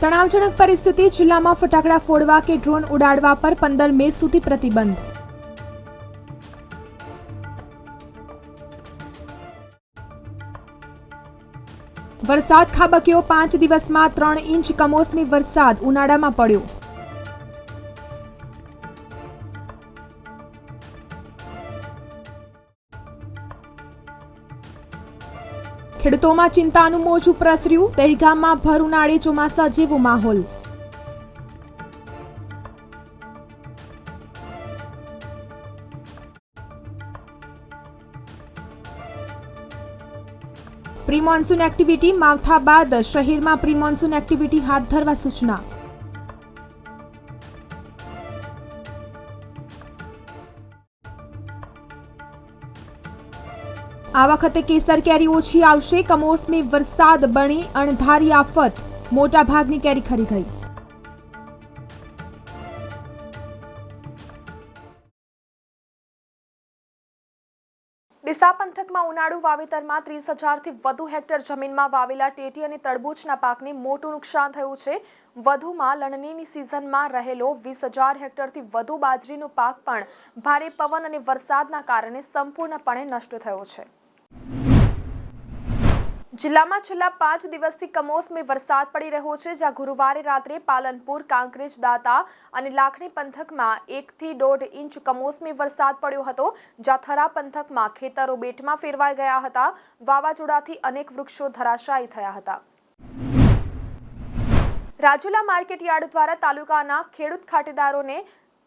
તણાવજનક પરિસ્થિતિ, જિલ્લામાં ફટાકડા ફોડવા કે ડ્રોન ઉડાડવા પર પંદર મે સુધી પ્રતિબંધ. વરસાદ ખાબક્યો પાંચ દિવસમાં ત્રણ ઇંચ કમોસમી વરસાદ ઉનાળામાં પડ્યો. ખેડૂતોમાં ચિંતાનું મોજું પ્રસર્યું દહેગામમાં ભર ઉનાળે ચોમાસા જેવો માહોલ. પ્રી મોન્સૂન એક્ટિવિટી માવઠા બાદ શહેરમાં પ્રી મોન્સૂન એક્ટિવિટી હાથ ધરવા સૂચના. આ વખતે કેસર કેરી ઓછી આવશે કમોસમી વરસાદ બની, અણધારી આફત. મોટા ભાગની કેરી ખરી ગઈ. ડીસા પંથકમાં ઉનાળુ વાવેતરમાં ત્રીસ હજારથી વધુ હેક્ટર જમીનમાં વાવેલા ટેટી અને તરબૂચના પાકને મોટું નુકસાન થયું છે. વધુમાં લણણીની સિઝનમાં રહેલો વીસ હજાર હેક્ટરથી વધુ બાજરીનો પાક પણ ભારે પવન અને વરસાદના કારણે સંપૂર્ણપણે નષ્ટ થયો છે. જિલ્લામાં છેલ્લા પાંચ દિવસથી કમોસમી વરસાદ પડી રહ્યો છે, જ્યાં ગુરુવારે રાત્રે પાલનપુર, કાંકરેજ, દાતા અને લાખણી પંથકમાં એકથી દોઢ ઇંચ કમોસમી વરસાદ પડ્યો હતો, જ્યાં થરા પંથકમાં ખેતરો બેટમાં ફેરવાઈ ગયા હતા, વાવાઝોડાથી અનેક વૃક્ષો ધરાશાયી થયા હતા. રાજુલા માર્કેટ યાર્ડ દ્વારા તાલુકાના ખેડૂત ખાતેદારોને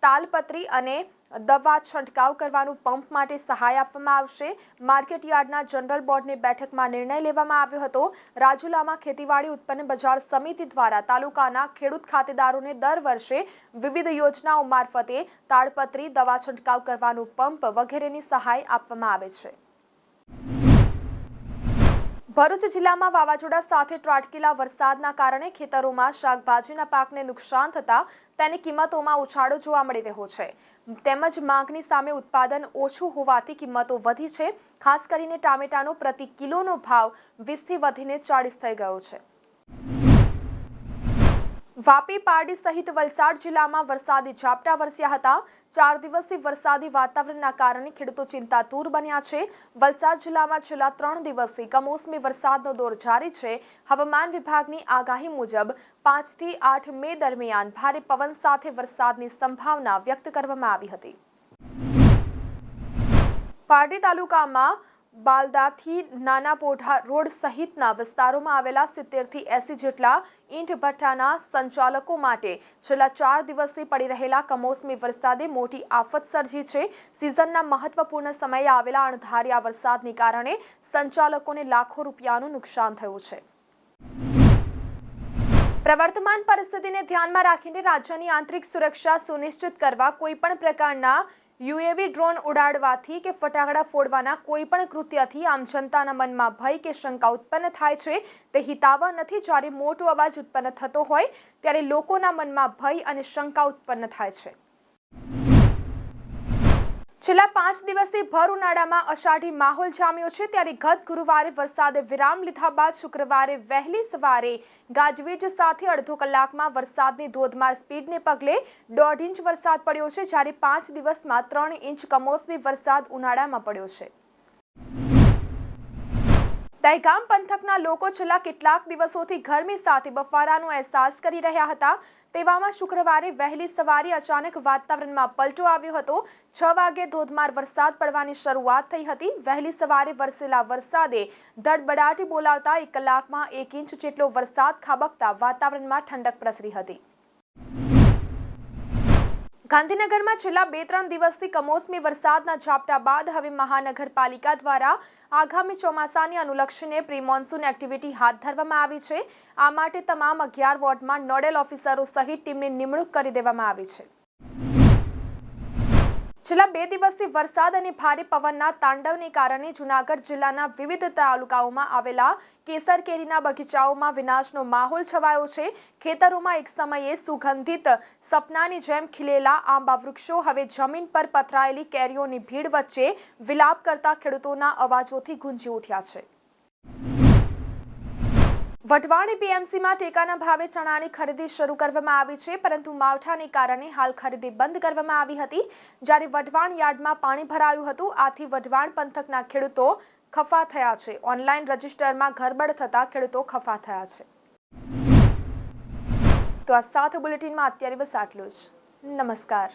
તાલપત્રી અને દવા છંટકાવ કરવાનું પંપ માટે સહાય આપવામાં આવશે. માર્કેટ યાર્ડના જનરલ બોર્ડની બેઠકમાં નિર્ણય લેવામાં આવ્યો હતો. રાજુલામાં ખેતીવાડી ઉત્પન્ન બજાર સમિતિ દ્વારા તાલુકાના ખેડૂત ખાતેદારોને દર વર્ષે વિવિધ યોજનાઓ મારફતે તાડપત્રી, દવા છંટકાવ કરવાનું પંપ વગેરેની સહાય આપવામાં આવે છે. ભરૂચ જિલ્લામાં વાવાઝોડા સાથે ત્રાટકેલા વરસાદના કારણે ખેતરોમાં શાકભાજીના પાકને નુકસાન થતા તેની કિંમતોમાં ઉછાળો જોવા મળી રહ્યો છે. તેમજ માંગની સામે ઉત્પાદન ઓછું હોવાથી કિંમતો વધી છે. ખાસ કરીને ટામેટાનો પ્રતિ કિલોનો ભાવ વીસથી વધીને ચાળીસ થઈ ગયો છે. વાપી પારડી સહિત વલસાડ જિલ્લામાં વરસાદી ઝાપટા વરસ્યા હતા. ચાર દિવસથી વરસાદી વાતાવરણના કારણે ખેડૂતો ચિંતાતુર બન્યા છે. વલસાડ જિલ્લામાં છેલ્લા ત્રણ દિવસથી કમોસમી વરસાદનો દોર જારી છે. હવામાન વિભાગની આગાહી મુજબ પાંચથી આઠ મે દરમિયાન ભારે પવન સાથે વરસાદની સંભાવના વ્યક્ત કરવામાં આવી હતી. પારડી તાલુકામાં બાલદાથી નાના પોઢા રોડ સહિતના વિસ્તારોમાં આવેલા સિત્તેરથી એસી જેટલા ઈંટ ભઠ્ઠાના સંચાલકો માટે છેલ્લા ચાર દિવસથી પડી રહેલા કમોસમી વરસાદે મોટી આફત સર્જી છે. સિઝનના મહત્વપૂર્ણ સમયે આવેલા અણધાર્યા વરસાદને કારણે સંચાલકોને લાખો રૂપિયાનું નુકસાન થયું છે. પ્રવર્તમાન પરિસ્થિતિને ધ્યાનમાં રાખીને રાજ્યની આંતરિક સુરક્ષા સુનિશ્ચિત કરવા કોઈપણ પ્રકારના યુએવી ડ્રોન ઉડાડવાથી કે ફટાકડા ફોડવાના કોઈ પણ કૃત્યથી આમ જનતાના મનમાં ભય કે શંકા ઉત્પન્ન થાય છે, તે હિતાવહ નથી. જ્યારે મોટો અવાજ ઉત્પન્ન થતો હોય, ત્યારે લોકોના મનમાં ભય અને શંકા ઉત્પન્ન થાય છે. છેલ્લા પાંચ દિવસથી ભર ઉનાળામાં અષાઢી માહોલ જામ્યો છે. ત્યારે ગત ગુરુવારે વરસાદે વિરામ લીધા બાદ શુક્રવારે વહેલી સવારે ગાજવીજ સાથે અડધો કલાકમાં વરસાદની ધોધમાર સ્પીડને પગલે દોઢ ઇંચ વરસાદ પડ્યો છે. જ્યારે પાંચ દિવસમાં ત્રણ ઇંચ કમોસમી વરસાદ ઉનાળામાં પડ્યો છે. દહેગામ પંથકના લોકો છેલ્લા કેટલાક દિવસોથી ગરમી સાથે બફારાનો અહેસાસ કરી રહ્યા હતા. તેવામાં શુક્રવારે વહેલી સવારે અચાનક વાતાવરણમાં પલટો આવ્યો હતો. છ વાગે ધોધમાર વરસાદ પડવાની શરૂઆત થઈ હતી. વહેલી સવારે વરસેલા વરસાદે ધડબડાટી બોલાવતા એક કલાકમાં એક ઇંચ જેટલો વરસાદ ખાબકતા વાતાવરણમાં ઠંડક પ્રસરી હતી. ગાંધીનગરમાં છેલ્લા બે ત્રણ દિવસથી કમોસમી વરસાદના ઝાપટા બાદ હવે મહાનગરપાલિકા દ્વારા આગામી ચોમાસાને અનુલક્ષીને પ્રી મોન્સૂન એક્ટિવિટી હાથ ધરવામાં આવી છે. આ માટે તમામ અગિયાર વોર્ડમાં નોડેલ ઓફિસરો સહિત ટીમની નિમણૂક કરી દેવામાં આવી છે. છેલ્લા બે દિવસથી વરસાદ અને ભારે પવનના તાંડવને કારણે જૂનાગઢ જિલ્લાના વિવિધ તાલુકાઓમાં આવેલા કેસર કેરીના બગીચાઓમાં વિનાશનો માહોલ છવાયો છે. ખેતરોમાં એક સમયે સુગંધિત સપનાની જેમ ખીલેલા આંબા વૃક્ષો હવે જમીન પર પથરાયેલી કેરીઓની ભીડ વચ્ચે વિલાપ કરતા ખેડૂતોના અવાજોથી ગુંજી ઉઠ્યા છે. વઢવાણ પીએમસીમાં ટેકાના ભાવે ચણાની ખરીદી શરૂ કરવામાં આવી છે, પરંતુ માવઠાને કારણે હાલ ખરીદી બંધ કરવામાં આવી હતી. જ્યારે વઢવાણ યાર્ડમાં પાણી ભરાયું હતું, આથી વઢવાણ પંથકના ખેડૂતો ખફા થયા છે. ઓનલાઈન રજિસ્ટરમાં ગરબડ થતા ખેડૂતો ખફા થયા છે. તો આ સાથે બુલેટિનમાં અત્યારે બસ આટલું જ. નમસ્કાર.